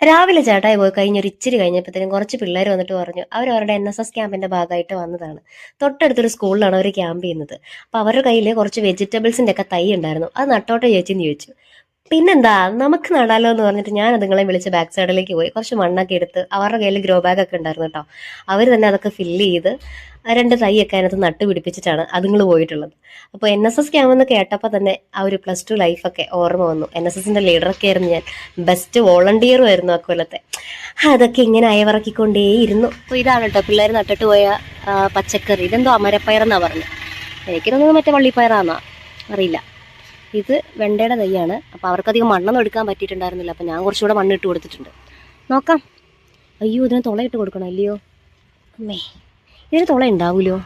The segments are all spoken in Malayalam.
രാവിലെ ചേട്ടായി പോയി കഴിഞ്ഞൊരു ഇച്ചിരി കഴിഞ്ഞപ്പോഴത്തേനും കുറച്ച് പിള്ളേർ വന്നിട്ട് പറഞ്ഞു അവർ അവരുടെ എൻ എസ് എസ് ക്യാമ്പിന്റെ ഭാഗമായിട്ട് വന്നതാണ്. തൊട്ടടുത്തൊരു സ്കൂളിലാണ് അവർ ക്യാമ്പ് ചെയ്യുന്നത്. അപ്പോൾ അവരുടെ കയ്യിൽ കുറച്ച് വെജിറ്റബിൾസിന്റെ ഒക്കെ തൈ ഉണ്ടായിരുന്നു. അത് നട്ടോട്ടെ ചേച്ചി എന്ന് ചോദിച്ചു. പിന്നെന്താ നമുക്ക് നടാലോ എന്ന് പറഞ്ഞിട്ട് ഞാൻ അതുങ്ങളെ വിളിച്ച് ബാക്ക് സൈഡിലേക്ക് പോയി. കുറച്ച് മണ്ണൊക്കെ എടുത്ത് അവരുടെ കയ്യിൽ ഗ്രോ ബാഗ് ഒക്കെ ഉണ്ടായിരുന്നു കേട്ടോ. അവർ തന്നെ അതൊക്കെ ഫില്ല് ചെയ്ത് രണ്ട് തൈയൊക്കെ അതിനകത്ത് നട്ട് പിടിപ്പിച്ചിട്ടാണ് അതുങ്ങൾ പോയിട്ടുള്ളത്. അപ്പോൾ എൻ എസ് എസ് ക്യാമ്പ് കേട്ടപ്പോൾ തന്നെ ആ ഒരു പ്ലസ് ടു ലൈഫൊക്കെ ഓർമ്മ വന്നു. എൻ എസ് എസിന്റെ ലീഡറൊക്കെ ആയിരുന്നു ഞാൻ. ബെസ്റ്റ് വോളണ്ടിയറും ആയിരുന്നു ആ കൊല്ലത്തെ. അതൊക്കെ ഇങ്ങനെ അയവിറക്കിക്കൊണ്ടേയിരുന്നു. അപ്പോൾ ഇതാണ് കേട്ടോ പിള്ളേർ നട്ടിട്ട് പോയ പച്ചക്കറി. ഇതെന്തോ അമരപ്പയറെന്നാ പറഞ്ഞത് എനിക്ക് തോന്നുന്നത് മറ്റേ വള്ളിപ്പയറാന്നാ. അറിയില്ല. ഇത് വെണ്ടയുടെ തൈയാണ് അപ്പോൾ അവർക്കധികം മണ്ണൊന്നും എടുക്കാൻ പറ്റിയിട്ടുണ്ടായിരുന്നില്ല. അപ്പോൾ ഞാൻ കുറച്ചുകൂടെ മണ്ണിട്ട് കൊടുത്തിട്ടുണ്ട്. നോക്കാം. അയ്യോ ഇതിന് തുളയിട്ട് കൊടുക്കണം അല്ലയോ അമ്മേ ഇതിന് തുള ഉണ്ടാവൂലോ?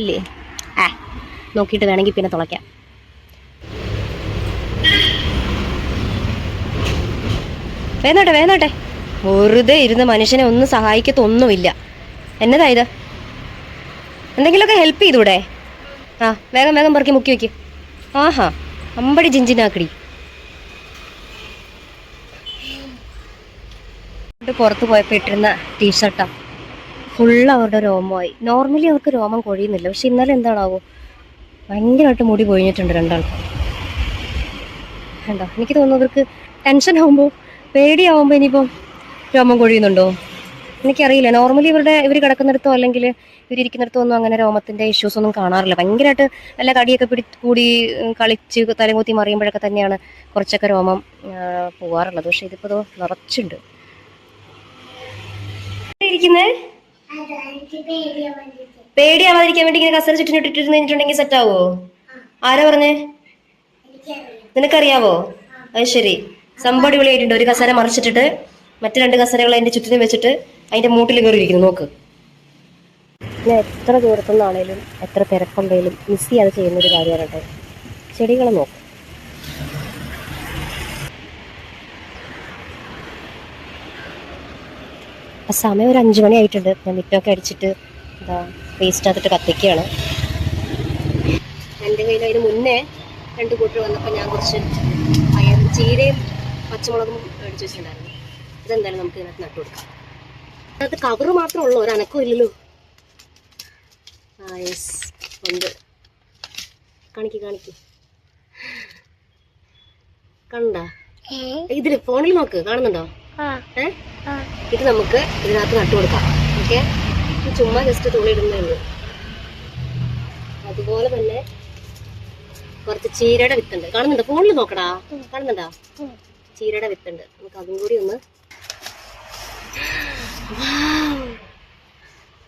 ഇല്ലേ? ആ നോക്കിയിട്ട് വേണമെങ്കിൽ പിന്നെ തുളയ്ക്കാം. വേന്നോട്ടെ വേന്നോട്ടെ വെറുതെ ഇരുന്ന് മനുഷ്യനെ ഒന്നും സഹായിക്കത്തൊന്നുമില്ല. എന്നതാ ഇത്? എന്തെങ്കിലുമൊക്കെ ഹെൽപ്പ് ചെയ്തൂടെ? ആ വേഗം വേഗം പറക്കി മുക്കി വയ്ക്കും ആഹാ. അമ്പടി ജിഞ്ചിനാക്കടി. പുറത്ത് പോയപ്പോൾ ഇട്ടിരുന്ന ടീഷർട്ടാ ഫുൾ അവരുടെ രോമമായി. നോർമലി അവർക്ക് രോമം കൊഴിയുന്നില്ല. പക്ഷെ ഇന്നലെ എന്താണാവോ? ഭയങ്കരമായിട്ട് മുടി പൊഴിഞ്ഞിട്ടുണ്ട് രണ്ടാൾക്കും. കണ്ടോ? എനിക്ക് തോന്നുന്നു അവർക്ക് ടെൻഷൻ ആവുമ്പോൾ പേടിയാവുമ്പോൾ ഇനിയിപ്പം രോമം കൊഴിയുന്നുണ്ടോ? എനിക്കറിയില്ല. നോർമലി ഇവരുടെ ഇവർ കിടക്കുന്നിടത്തോ അല്ലെങ്കിൽ ഇവരിക്കുന്നിടത്തോ ഒന്നും അങ്ങനെ രോമത്തിന്റെ ഇഷ്യൂസ് ഒന്നും കാണാറില്ല. ഭയങ്കരമായിട്ട് നല്ല കടിയൊക്കെ പിടി കൂടി കളിച്ച് തലകുത്തി മറിയുമ്പോഴൊക്കെ തന്നെയാണ് കുറച്ചൊക്കെ രോമം പോവാറുള്ളത്. പക്ഷെ ഇതിപ്പോ നിറച്ചുണ്ട് ഇരിക്കുന്നേ? പേടിയാവാതിരിക്കാൻ വേണ്ടി ഇങ്ങനെ കസര ചുറ്റിനിട്ടിട്ടുണ്ടെങ്കിൽ സെറ്റ് ആവോ? ആരാ പറഞ്ഞേ? നിനക്കറിയാവോ? അത് ശരി. സംഭവം വിളിയായിട്ടുണ്ട് ഒരു കസര മറിച്ചിട്ടിട്ട് മറ്റു രണ്ട് കസരകൾ അതിന്റെ ചുറ്റിനും വെച്ചിട്ട് അതിന്റെ മൂട്ടിൽ കയറിയിരിക്കുന്നു നോക്ക്. ഞാൻ എത്ര ദൂരത്തുനിന്നാണേലും എത്ര തിരക്കുണ്ടെങ്കിലും മിസ് ചെയ്യാതെ ചെയ്യുന്ന ഒരു കാര്യമാണ് കേട്ടോ. ചെടികളെ നോക്കും. ആ സമയം ഒരു അഞ്ചു മണി ആയിട്ടുണ്ട്. ഞാൻ മിറ്റൊക്കെ അടിച്ചിട്ട് എന്താ വേസ്റ്റ് ആത്തിട്ട് കത്തിക്കുകയാണ്. എന്റെ കയ്യിൽ അതിന് മുന്നേ രണ്ട് കൂട്ടർ വന്നപ്പോൾ ഞാൻ കുറച്ച് പയർ ചീരയും പച്ചമുളകും മേടിച്ച് വെച്ചിട്ടുണ്ടായിരുന്നു. ഇതെന്തായാലും നമുക്ക് ഇതിനകത്ത് നട്ടു കൊടുക്കാം. അതിനകത്ത് കവറ് മാത്രമേ ഉള്ളൂ ഒരു അനക്കം ഇല്ലല്ലോ. ആ യെസ് ഉണ്ട്. കാണിക്ക് കാണിക്ക്. കണ്ട? ഇതിൽ ഫോണിൽ നോക്ക് കാണുന്നുണ്ടോ? ഏ? ഇത് നമുക്ക് ഇതിനകത്ത് നട്ടു കൊടുക്കാം ഓക്കെ? ചുമ്മാ ജസ്റ്റ് തുണി ഇടുന്നേ ഉള്ളൂ. അതുപോലെ തന്നെ കുറച്ച് ചീരയുടെ വിത്തുണ്ട്. കാണുന്നുണ്ടോ? ഫോണിൽ നോക്കടാ. കാണുന്നുണ്ടോ? ചീരയുടെ വിത്തുണ്ട്. നമുക്ക് അതും കൂടി ഒന്ന്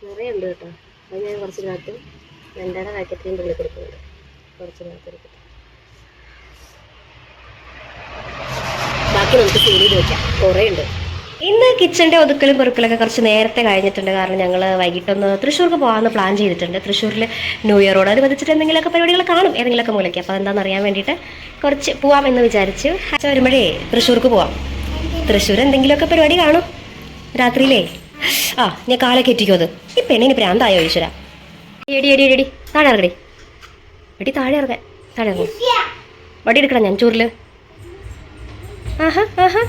നിറയെ ഉണ്ട് കേട്ടോ. അത് ഞാൻ കുറച്ചിനകത്ത് വെണ്ടയുടെ പാക്കറ്റിന്റെ ഉള്ളിൽ കൊടുക്കുന്നുണ്ട്. കുറച്ചിനകത്ത് എടുത്തിട്ട്. ബാക്കി നമുക്ക് സീൽ വെക്കാം. കുറേ ഉണ്ട്. ഇന്ന് കിച്ചന്റെ ഒതുക്കലും പെറുക്കലൊക്കെ കുറച്ച് നേരത്തെ കഴിഞ്ഞിട്ടുണ്ട്. കാരണം ഞങ്ങൾ വൈകിട്ടൊന്ന് തൃശ്ശൂർക്ക് പോകാമെന്ന് പ്ലാൻ ചെയ്തിട്ടുണ്ട്. തൃശ്ശൂരിൽ ന്യൂ ഇയറോട് അനുബന്ധിച്ചിട്ട് എന്തെങ്കിലുമൊക്കെ പരിപാടികൾ കാണും. ഏതെങ്കിലുമൊക്കെ മൂലയ്ക്ക്. അപ്പോൾ എന്താണെന്ന് അറിയാൻ വേണ്ടിയിട്ട് കുറച്ച് പോവാമെന്ന് വിചാരിച്ച്. വരുമ്പോഴേ തൃശ്ശൂർക്ക് പോവാം. തൃശ്ശൂർ എന്തെങ്കിലുമൊക്കെ പരിപാടി കാണും. രാത്രിയിലേ? ആ ഞാൻ കാലെ കെറ്റിക്കോ അത്. ഈ പെണ്ണിന് പ്രാന്തായോ ഈശ്വര? എടി എടി എടി താഴെ ഇറങ്ങടി. എടി താഴെ ഇറങ്ങാൻ താഴെ ഇറങ്ങും. വടി എടുക്കണം ഞാൻ ചൂറിൽ. ആഹാ ആഹാ.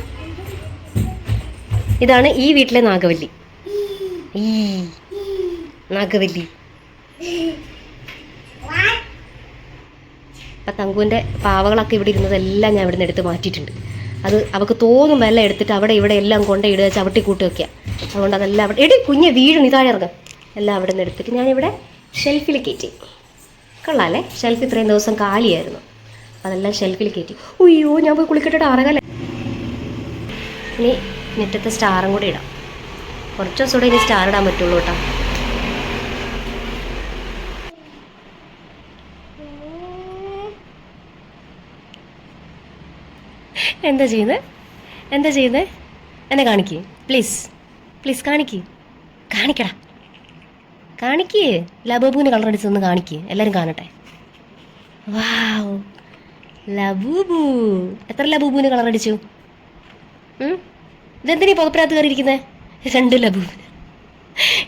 ഇതാണ് ഈ വീട്ടിലെ നാഗവല്ലി. ഈ നാഗവല്ലി. അപ്പം തങ്കുവിന്റെ പാവകളൊക്കെ ഇവിടെ ഇരുന്നതെല്ലാം ഞാൻ ഇവിടെ നിന്ന് എടുത്ത് മാറ്റിയിട്ടുണ്ട്. അത് അവൾക്ക് തോന്നുമ്പോൾ എല്ലാം എടുത്തിട്ട് അവിടെ ഇവിടെ എല്ലാം കൊണ്ട് ഇടുക ചവിട്ടി കൂട്ടി വെക്കുക. അതുകൊണ്ട് അതെല്ലാം അവിടെ എടി കുഞ്ഞെ വീഴും ഇതാഴെ ഇറങ്ങും. എല്ലാം അവിടെ നിന്ന് എടുത്തിട്ട് ഞാനിവിടെ ഷെൽഫിൽ കയറ്റി. കൊള്ളാല്ലേ? ഷെൽഫ് ഇത്രയും ദിവസം കാലിയായിരുന്നു. അതെല്ലാം ഷെൽഫിൽ കയറ്റി. ഉയ്യോ ഞാൻ പോയി കുളിക്കട്ടെ അറകല്ലേ ഇനി മുറ്റത്തെ സ്റ്റാറും കൂടി ഇടാം. കുറച്ച് ദിവസം കൂടെ ഇനി സ്റ്റാർ ഇടാൻ പറ്റുള്ളൂ കേട്ടോ. എന്താ ചെയ്യുന്നത് എന്താ ചെയ്യുന്നത് എന്നെ കാണിക്ക്. പ്ലീസ് പ്ലീസ് കാണിക്ക്. കാണിക്കടാ. കാണിക്കേ. ലബൂബുവിന് കളർ അടിച്ചൊന്ന് കാണിക്ക്. എല്ലാവരും കാണട്ടെ. Wow Labubu. എത്ര ലബൂബുവിന് കളർ അടിച്ചു? ഇതെന്തിനീ പുകപ്പിനകത്ത് കയറിയിരിക്കുന്നത് രണ്ട് ലബൂബിന്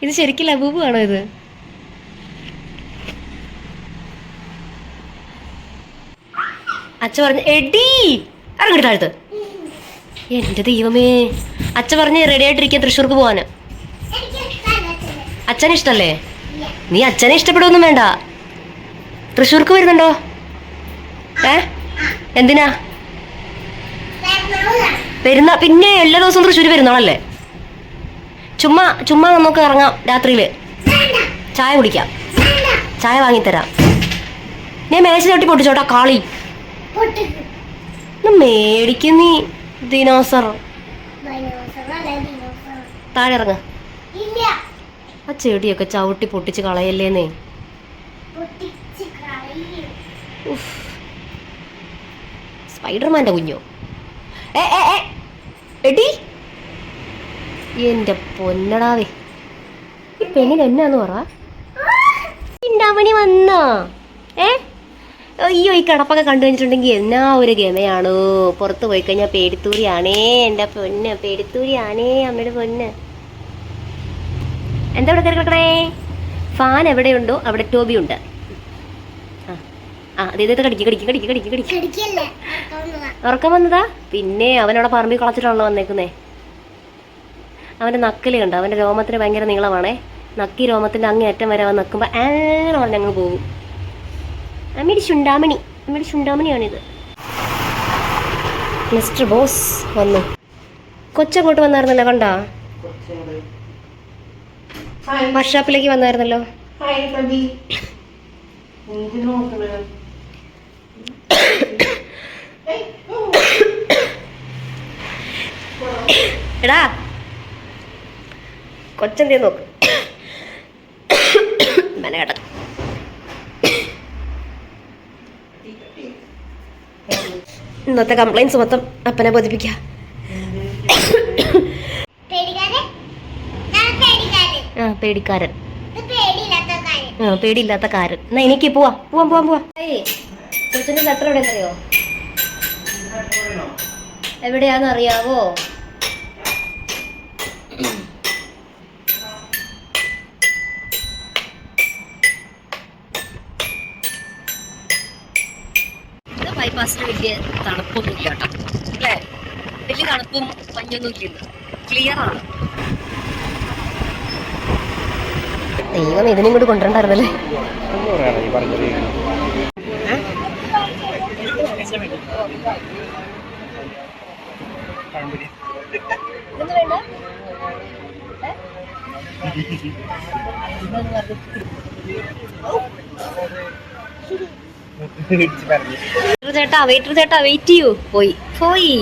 ഇത് ശരിക്കും ലബൂബു ആണോ ഇത്? അച്ഛ പറഞ്ഞു എടി ഇറങ്ങടി താഴത്ത്. എന്റെ ദൈവമേ അച്ഛൻ പറഞ്ഞ് റെഡി ആയിട്ടിരിക്കാൻ തൃശ്ശൂർക്ക് പോവാന്. അച്ഛനെ ഇഷ്ടല്ലേ? നീ അച്ഛനെ ഇഷ്ടപ്പെടുമൊന്നും വേണ്ട. തൃശ്ശൂർക്ക് വരുന്നുണ്ടോ? ഏ? എന്തിനാ? പെരുന്നാ പിന്നെ എല്ലാ ദിവസവും തൃശ്ശൂർ പെരുന്നാളല്ലേ ചുമ്മാ ചുമ്മാ നമുക്ക് ഇറങ്ങാം രാത്രിയിൽ ചായ കുടിക്കാം. ചായ വാങ്ങിത്തരാം. ഞാൻ മേശ ചോട്ടി പൊട്ടിച്ചോട്ടാ കാളി. ഒന്ന് മേടിക്കും നീ ദിനോസർ താഴെ ഇറങ്ങ ആ ചെടിയൊക്കെ ചവിട്ടി പൊട്ടിച്ച് കളയല്ലേന്നേ. സ്പൈഡർമാന്റെ കുഞ്ഞോ? എടി. എന്റെ പൊന്നടാവേ. ഈ പെണ്ണിന് എന്നാന്ന് പറ? ചിന്താമണി വന്നോ? ഏ? അയ്യോ ഈ കിടപ്പൊക്കെ കണ്ടു കഴിഞ്ഞിട്ടുണ്ടെങ്കിൽ എന്നാ ഒരു ഗമയാണോ? പുറത്ത് പോയി കഴിഞ്ഞാൽ പേടിത്തൂരിയാണേ എന്റെ പൊന്ന് പേടിത്തൂരിയാണേ അമ്മയുടെ പൊന്ന്. എന്താ ഇവിടെ കിടക്കണേ ഫാൻ എവിടെയുണ്ടോ അവിടെ ടോബി ഉണ്ട്. ആ കടിക്കും കടിക്കും കടിക്കും കടിക്കും കടിക്കും. കടിക്ക് ഉറക്കം വന്നതാ? പിന്നെ അവനവിടെ പറമ്പിൽ കളച്ചിട്ടാണല്ലോ വന്നേക്കുന്നേ. അവന്റെ നക്കൽ കണ്ടോ? അവന്റെ രോമത്തിന് ഭയങ്കര നീളമാണേ. നക്കി രോമത്തിന്റെ അങ്ങേയറ്റം വരെ അവൻ നക്കുമ്പോൾ ഏറെ പറഞ്ഞങ്ങ് പോകും. അമ്മയുടെ ചുണ്ടാമണി അമ്മയുടെ ചുണ്ടാമണിയാണിത് മിസ്റ്റർ ബോസ് വന്നു. കൊച്ചങ്ങോട്ട് വന്നായിരുന്നല്ലോ കണ്ടാ? വർക്ക്ഷോപ്പിലേക്ക് വന്നായിരുന്നല്ലോ. എടാ. കൊച്ചെന്തേ നോക്ക്. മെനകേട്ട ഇന്നത്തെ കംപ്ലൈൻസ് മൊത്തം അപ്പനെ ബോധിപ്പിക്ക ആ പേടിക്കാരൻ. ആ പേടിയില്ലാത്ത കാരൻ. എന്നാ എനിക്ക് പോവാ. പോവാം പോവാം പോവാം. കൊച്ചിന്റെ ലെറ്റർ എവിടെ അറിയോ എവിടെയാന്ന് അറിയാവോ ബൈപ്പാസിന് വലിയ തണുപ്പൊന്നും ഇല്ല കേട്ടോ. അല്ലേ? വലിയ തണുപ്പും മഞ്ഞൊന്നും ഇല്ല. ക്ലിയർ ആണ്. ദൈവം ഇതിനും കൂടി കൊണ്ടുവരണ്ടായിരുന്നല്ലേ? വേണ്ട ചേട്ടാ വെയിറ്റർ ചേട്ടാ വെയിറ്റ് പോയി. പോയി.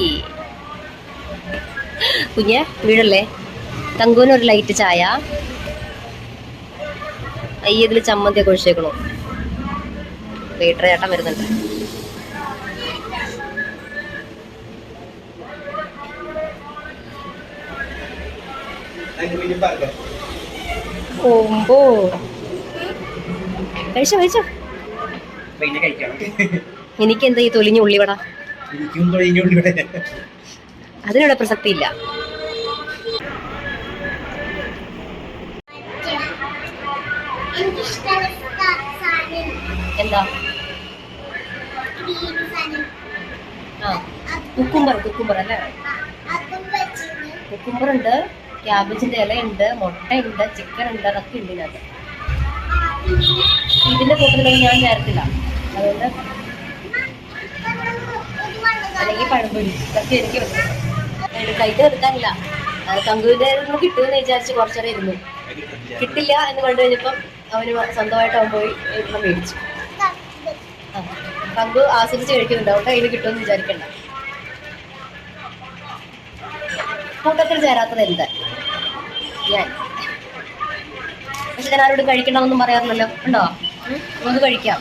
കുഞ്ഞെ വീഴല്ലേ തങ്കൂന് ഒരു ലൈറ്റ് ചായ. അയ്യ ചമ്മന്തി ഒക്കെ ഒഴിച്ചേക്കണു. വെയിറ്റർ ചേട്ടൻ വരുന്നുണ്ട്. ഓമ്പോ. കഴിച്ചോ കഴിച്ചോ. പിന്നെ കഴിക്കണം എനിക്ക് എന്താ ഈ തൊലിഞ്ഞ ഉള്ളിവട? എനിക്കും അതിനുള്ള പ്രസക്തി ഇല്ല എന്താ? ആ കുക്കുംബർ കുക്കുംബർ അല്ലേ? കുക്കുംബർ ഉണ്ട് ക്യാബേജിന്റെ ഇല ഉണ്ട് മുട്ട ഉണ്ട് ചിക്കൻ ഉണ്ട് അതൊക്കെ ഉണ്ട് ഇതിനകത്ത്. ഇതിന്റെ കൂട്ടത്തിലൊന്നും ഞാൻ ചേർത്തില്ല. അതുകൊണ്ട് അല്ലെങ്കിൽ പഴംപൊരി. ഇതൊക്കെ എനിക്ക് കൈറ്റ് എടുക്കാനില്ല. തങ്കുവിന്റെ കിട്ടുമെന്ന് വിചാരിച്ച് കുറച്ചേരം ഇരുന്നു കിട്ടില്ല എന്ന് കണ്ടു കഴിഞ്ഞപ്പം അവന് സ്വന്തമായിട്ട് അവൻ പോയി ഒരെണ്ണം മേടിച്ചു. തങ്കു ആസ്വദിച്ച് കഴിക്കുന്നുണ്ട്. അതുകൊണ്ട് കയ്യിൽ കിട്ടുമെന്ന് വിചാരിക്കണ്ട. കൂട്ടത്തിൽ ചേരാത്തത് എന്ത്? ഞാൻ. പക്ഷെ ഞാൻ ആരോടും കഴിക്കണമെന്നും പറയാറില്ലല്ലോ. ഉണ്ടോ? നമുക്ക് കഴിക്കാം.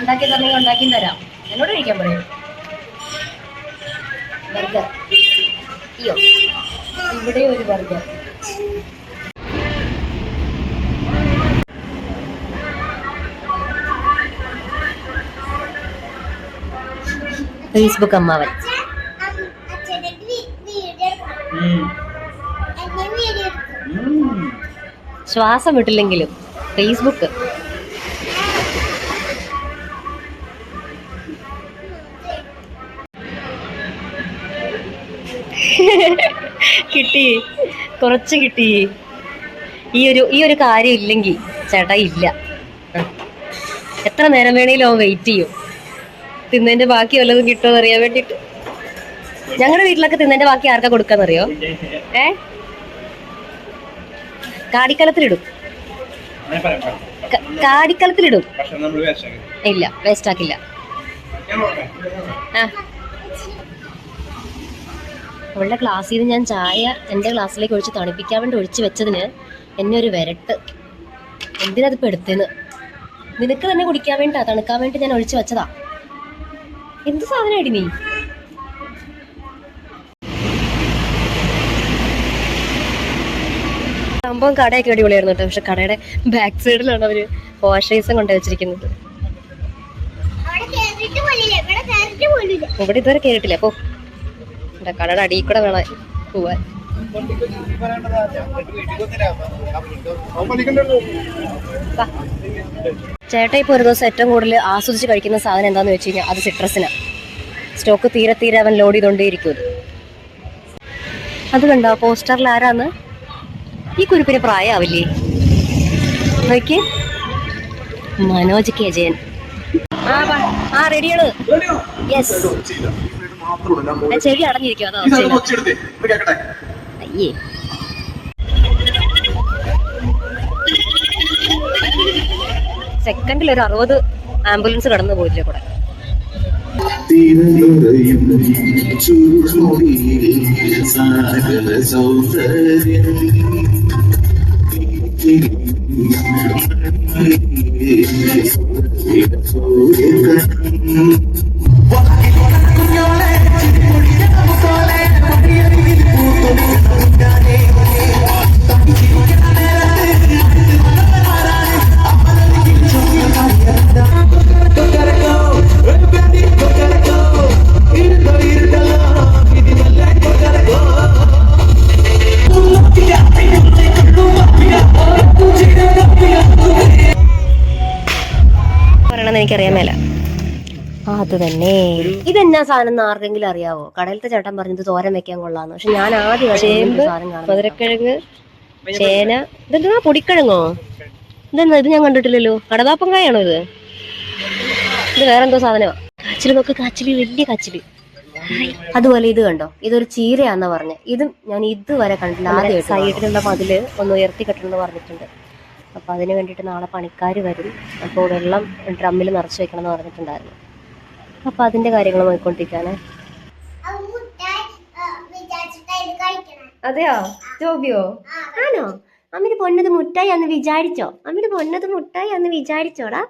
ഉണ്ടാക്കി തന്നെ ഉണ്ടാക്കി തരാം. എന്നോട് കഴിക്കാൻ പറയൂ. ബർഗർ. അയ്യോ ഇവിടെ ഒരു ബർഗർ. ഫേസ്ബുക്ക് അമ്മാവൻ. ശ്വാസം വിട്ടില്ലെങ്കിലും ഫേസ്ബുക്ക് കിട്ടി. കുറച്ച് കിട്ടി. ഈ ഒരു ഈ ഒരു കാര്യം ഇല്ലെങ്കിൽ ചേട്ടാ ഇല്ല. എത്ര നേരം വേണേലും അവൻ വെയിറ്റ് ചെയ്യും. തിന്നതിന്റെ ബാക്കി വല്ലതും കിട്ടുമോ അറിയാൻ വേണ്ടിട്ട് ഞങ്ങളുടെ വീട്ടിലൊക്കെ തിന്നതിന്റെ ബാക്കി ആർക്കാ കൊടുക്കാന്നറിയോ? ഏ? കാടിക്കലത്തിലിടും. കാടിക്കലത്തിലിടും. ഇല്ല വേസ്റ്റ് ആക്കില്ല. ആ. അവളുടെ ക്ലാസ്സിൽ നിന്ന് ഞാൻ ചായ എന്റെ ക്ലാസ്സിലേക്ക് ഒഴിച്ച് തണുപ്പിക്കാൻ വേണ്ടി ഒഴിച്ച് വെച്ചതിന് എന്നെ ഒരു വിരട്ട്. എന്തിനതിപ്പോൾ എടുത്തേന്ന് നിനക്ക് തന്നെ കുടിക്കാൻ വേണ്ടിട്ടാ തണുക്കാൻ വേണ്ടി ഞാൻ ഒഴിച്ച് വെച്ചതാ. എന്ത് സാധനമായിട്ട് നീ? സംഭവം കടയൊക്കെ അടിപൊളിയായിരുന്നു കേട്ടോ. പക്ഷെ കടയുടെ ബാക്ക് സൈഡിലാണ് അവർ വാഷേഴ്സും കൊണ്ടു വെച്ചിരിക്കുന്നത്. ഇവിടെ ഇതുവരെ കേട്ടില്ല അപ്പോ എന്റെ കടയുടെ അടിയിൽ കൂടെ വേണം പോവാൻ. ചേട്ട ഇപ്പോൾ ഒരു ദിവസം ഏറ്റവും കൂടുതൽ ആസ്വദിച്ച് കഴിക്കുന്ന സാധനം എന്താണെന്ന് വെച്ച് കഴിഞ്ഞാൽ അത് സിട്രസിനാ. സ്റ്റോക്ക് തീരെ തീരെ അവൻ ലോഡ് ചെയ്തോണ്ടേയിരിക്കും അത്. അത് കണ്ടോ? പോസ്റ്ററിൽ ആരാന്ന്? ഈ കുരുപ്പിന് പ്രായമാവില്ലേ നോക്കി മനോജ് കെ ജയൻ. ആ റെഡിയാണ് യെസ് ചെവി അയ്യേ. സെക്കൻഡിൽ ഒരു അറുപത് ആംബുലൻസ് കടന്നു പോയില്ലേ കൂടെ. തിരയുറയും ചുരുൾമുടിയിൽ സാഗര സൗന്ദര്യം. പറയണമെന്ന് എനിക്കറിയാൻ മേല. അത് തന്നെ. ഇതെന്നാ സാധനം എന്ന് ആർക്കെങ്കിലും അറിയാവോ? കടലത്തെ ചേട്ടൻ പറഞ്ഞത് തോരൻ വെക്കാൻ കൊള്ളാന്ന്. പക്ഷെ ഞാൻ ആദ്യം ചേമ്പ് മധുരക്കിഴങ്ങ് ചേന ഇതെന്താ പൊടിക്കിഴങ്ങോ? ഇതെന്നാ ഇത് ഞാൻ കണ്ടിട്ടില്ലല്ലോ. കടതാപ്പങ്കായാണോ ഇത്? ഇത് വേറെന്തോ സാധനമാ. കച്ചിലി നോക്ക് കച്ചിലി വലിയ കച്ചിലി. അതുപോലെ ഇത് കണ്ടോ? ഇതൊരു ചീരയാന്നാ പറഞ്ഞ. ഇതും ഞാൻ ഇതുവരെ കണ്ടില്ല ആദ്യം സൈഡിലുള്ള മതിൽ ഒന്ന് ഉയർത്തി കെട്ടണമെന്ന് പറഞ്ഞിട്ടുണ്ട്. അപ്പൊ അതിന് വേണ്ടിയിട്ട് നാളെ പണിക്കാർ വരും. അപ്പോൾ വെള്ളം ഡ്രമ്മിൽ നിറച്ച് വെക്കണം എന്ന് പറഞ്ഞിട്ടുണ്ടായിരുന്നു. അപ്പൊ അതിന്റെ കാര്യങ്ങൾ നോക്കിക്കൊണ്ടിരിക്കാണ് അതെയോ? ജോബിയോ? ആണോ? അമ്മിന് പൊന്നത് മുട്ടായി അന്ന് വിചാരിച്ചോ? അമ്മിന് പൊന്നത് മുട്ടായി അന്ന് വിചാരിച്ചോടാ.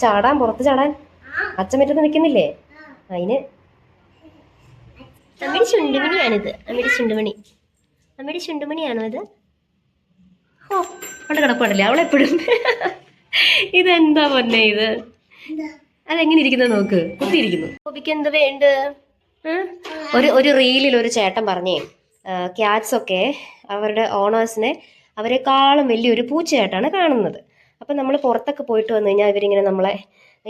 ചാടാൻ പുറത്ത് ചാടാൻ. അച്ഛൻ പറ്റുന്ന നിൽക്കുന്നില്ലേ? അതിന് അമ്മയുടെ ചുണ്ടുമണിയാണിത്. അമ്മയുടെ ചുണ്ടുമണി. അമ്മയുടെ ചുണ്ടുമണിയാണോ ഇത്? ഓ അവിടെ അവളെ അവളെപ്പോഴും ഇതെന്താ പറഞ്ഞ ഇത്? അതെങ്ങനെ ഇരിക്കുന്നത് നോക്ക്. കുത്തിയിരിക്കുന്നു. ഗോപിക്ക് എന്ത് വേണ്ട? ഒരു ഒരു റീലിൽ ഒരു ചേട്ടൻ പറഞ്ഞേ ക്യാറ്റ്സ് ഒക്കെ അവരുടെ ഓണേഴ്സിനെ അവരെക്കാളും വലിയൊരു പൂച്ചയായിട്ടാണ് കാണുന്നത്. അപ്പം നമ്മൾ പുറത്തൊക്കെ പോയിട്ട് വന്നു കഴിഞ്ഞാൽ ഇവരിങ്ങനെ നമ്മളെ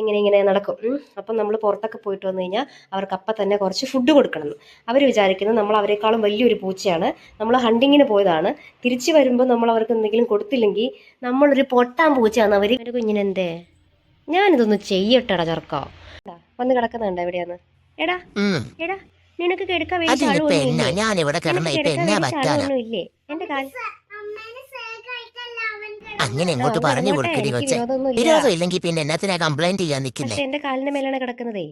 ഇങ്ങനെ ഇങ്ങനെ നടക്കും. അപ്പം നമ്മൾ പുറത്തൊക്കെ പോയിട്ട് വന്നു കഴിഞ്ഞാൽ അവർക്ക് അപ്പം തന്നെ കുറച്ച് ഫുഡ് കൊടുക്കണം അവർ വിചാരിക്കുന്നത് നമ്മൾ അവരെക്കാളും വലിയൊരു പൂച്ചയാണ്. നമ്മൾ ഹണ്ടിങ്ങിന് പോയതാണ്. തിരിച്ചു വരുമ്പോൾ നമ്മൾ അവർക്ക് എന്തെങ്കിലും കൊടുത്തില്ലെങ്കിൽ നമ്മളൊരു പൊട്ടാൻ പൂച്ചയാണ് അവർ ഒരു കുഞ്ഞിനെന്തേ ഞാനിതൊന്ന് ചെയ്യട്ടെടാ ചെറുക്കോ. വന്ന് കിടക്കുന്നുണ്ടോ എവിടെയാന്ന്? എടാ. എടാ നിനക്ക് കിടക്കാൻ വേണ്ടി? ഞാനിവിടെ കിടന്ന ഇപ്പൊ എന്നാ ഇല്ലേ? എന്റെ കാൽ അമ്മേനെ സേകായിട്ടല്ല അവൻ കിടന്നത്. അങ്ങനെ എങ്ങോട്ട് പറഞ്ഞു കൊടുക്കടി കൊച്ചെ. വിരോധം ഇല്ലെങ്കിൽ പിന്നെ എന്നത്തിനാ കംപ്ലൈന്റ് ചെയ്യാൻ പക്ഷെ എന്റെ കാലിന്റെ മേലാണ് കിടക്കുന്നതേ.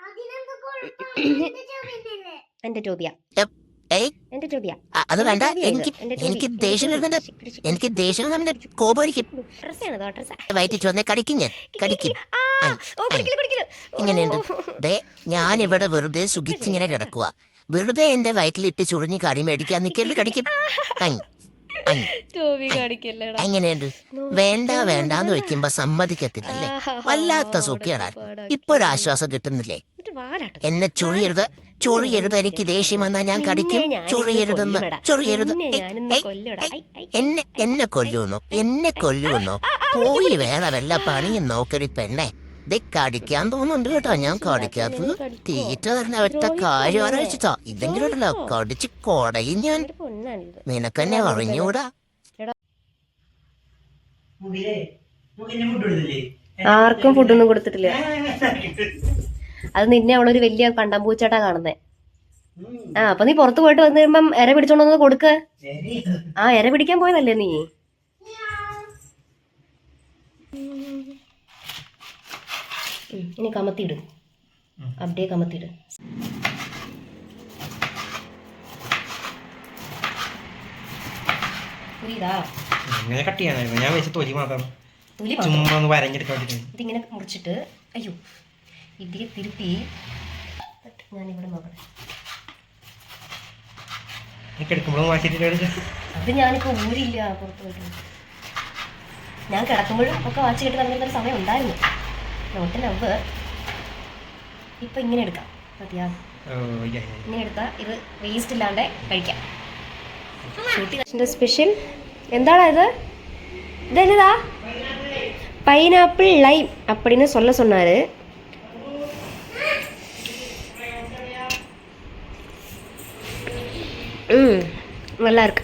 അതിനെന്ത് കുഴപ്പം? നിന്റെ ചോദ്യത്തിനല്ലേ? എന്റെ ചോദ്യ ഏയ്. എന്റെ ചോദ്യ. അ- അത് വേണ്ട. എനിക്ക് എനിക്ക് ദേഷ്യം വരുന്നുണ്ട്. എനിക്ക് ദേഷ്യം നമ്മുടെ കോപോരിക്കും ഡ്രസ്സാണ് ഡ്രസ്സാ വയറ്റിട്ട് വന്നേ കടിക്കും ഞാൻ. കടിക്കും. ആ, ഓ, ഇങ്ങനെയുണ്ട്. ദേ ഞാനിവിടെ വെറുതെ സുഖിച്ചിങ്ങനെ കിടക്കുക വെറുതെ എന്റെ വയറ്റിലിട്ട് ചുഴിഞ്ഞ് കടി മേടിക്കാൻ നിൽക്കരുത് കടിക്കും. ടോബി കാണിക്കല്ലേടാ. എങ്ങനെയുണ്ട്? വേണ്ട വേണ്ടാന്ന് വെക്കുമ്പോ സമ്മതിക്കത്തില്ലല്ലേ? വല്ലാത്ത സുഖിയാണ് ഒരു ആശ്വാസം കിട്ടുന്നില്ലേ? എന്നെ ചൊറിയരുത്. ചൊറിയരുത്. എനിക്ക് ദേഷ്യം വന്നാ ഞാൻ കടിക്കും. ചൊറിയരുതെന്ന്. ചൊറിയരുത്. എന്നെ എന്നെ കൊല്ലുന്നു എന്നെ കൊല്ലുന്നു പോയി വേറെ വല്ല പണിയും നോക്കരി പെണ്ണെ. കടിക്കാൻ തോന്നുന്നുണ്ട് കേട്ടോ. ഞാൻ കടിക്കാത്തത് തീറ്റ തന്നെ ഒറ്റ കാര്യം അറിയിച്ചിട്ടോ ഇതെങ്കിലും ഉണ്ടല്ലോ. കടിച്ച് കൊടയും ഞാൻ. നിനക്കെന്നെ അറിഞ്ഞൂടാ. ആർക്കും ഫുഡൊന്നും കൊടുത്തിട്ടില്ല. അത് നിന്നെ അവളൊരു വലിയ കണ്ടംപൂച്ചാട്ടാ കാണുന്നേ. ആ അപ്പൊ നീ പുറത്തു പോയിട്ട് വന്നു കഴിയുമ്പം എര പിടിച്ചോണ്ടൊന്ന് കൊടുക്ക. കൊടുക്ക് ആ എര പിടിക്കാൻ പോയതല്ലേ നീ? ഇനി കമത്തിയിട്. അബ്ഡേ കമത്തിയിട്. കട്ട് ചെയ്യാനായിരുന്നു. ഞാൻ വെച്ച തൊലി മാത്രം. ചുമ്മാ ഒന്ന് വരഞ്ഞെടുക്കാൻ ഇതിങ്ങനെ മുറിച്ചിട്ട് അയ്യോ ഇതിയെ തിരുത്തി നോക്കട്ടെ. എടുക്കുക അത് ഞാനിപ്പോ ഊരില്ല പുറത്തു പോയിട്ട് ഞാൻ കിടക്കുമ്പോഴും ഒക്കെ വാച്ച് കെട്ടി നടന്നിരുന്ന സമയം ഉണ്ടായിരുന്നു. നോട്ട് നവ് ഇപ്പൊ ഇങ്ങനെ എടുക്കാം മതിയാ ഓ യാ, യാ, യാ. ഇങ്ങനെ എടുത്താൽ ഇത് വേസ്റ്റ് ഇല്ലാണ്ട് കഴിക്കാം ഷൂട്ടിംഗ് സ്പെഷ്യൽ എന്താടാ ഇത് ഇതെന്നതാ പൈനാപ്പിൾ ലൈം அப்படின்னு சொல்ல சொன்னாரு ம் நல்லா இருக்கு